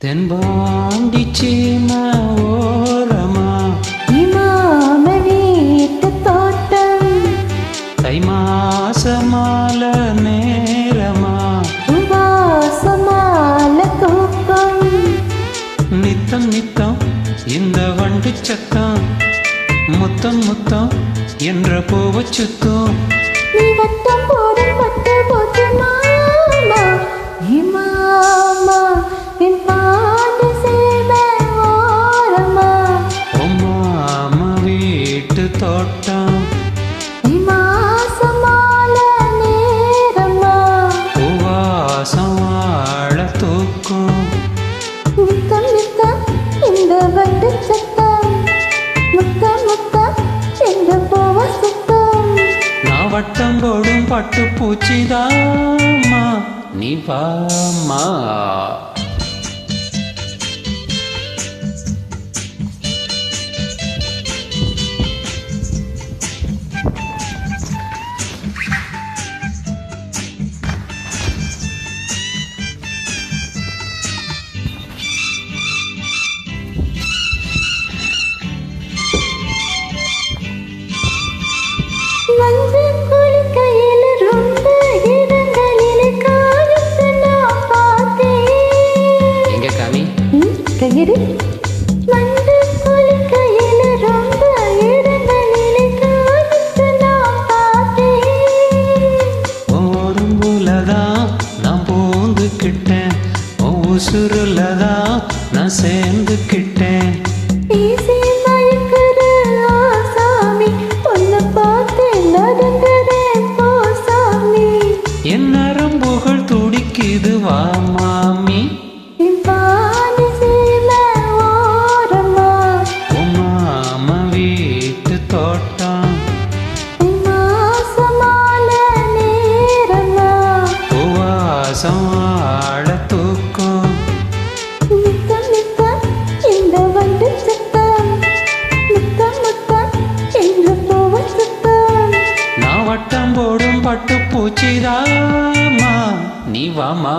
தென்பாண்டி சீம ஓரமா இமாம வீட்டு தோட்டம் தை மாசமால நேரமா உபாசமால தூக்கம் நித்தம் நித்தம் இந்த வண்டி சத்தம் முத்தம் முத்தம் என்ற பூவை சுத்தம். நீ வட்டம் போடும் வட்டம் போட்டுமா தோட்டம். இமாசமால நேரமா. உவாசம் வாழ தூக்கும். நித்தம் நித்தம் இந்த வட்டு சத்தம். முத்தம் முத்தம் எந்த போவ சுத்தம். நான் வட்டம் போடும் பட்டு பூச்சிதாமா நீ வாமா கையெடு வந்து குளிக்கையில் ரொம்ப இடங்களில் காலத்து நான் பார்த்தேன். நான் பூந்துக்கிட்டேன். உசுருலதான் நான் சேர்ந்துக்கிட்டேன். பேசி என் நரம்புகள் துடிக்குது வா மாமி. நான் வட்டம் போடும் பட்டு பூச்சிதாமா நீ வாமா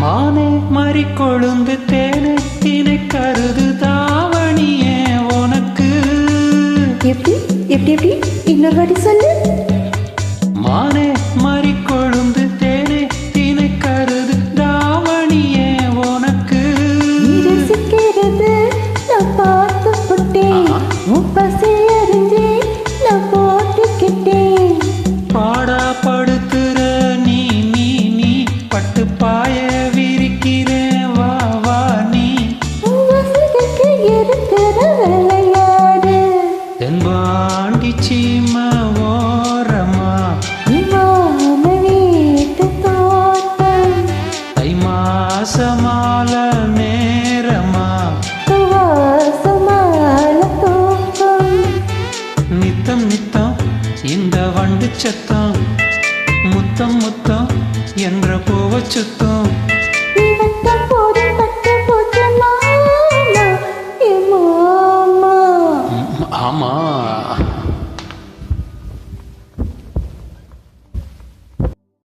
மானே மறி கொழுந்து தேனே தினை கருது தாவணியே உனக்கு. எப்படி? எப்படி எப்படி? இன்னொரு வாட்டி சொல்லு. மானே மறி கொழுந்து தேனே தினை கருது தாவணியே உனக்கு. ரசிக்கிறது நான் பார்த்து புட்டேன் வீட்டு தோட்டம் தை மாசமால நேரமா நித்தம் நித்தம் இந்த வண்டு சத்தம் முத்தம் முத்தம் என்ற பூவ சுத்தம்.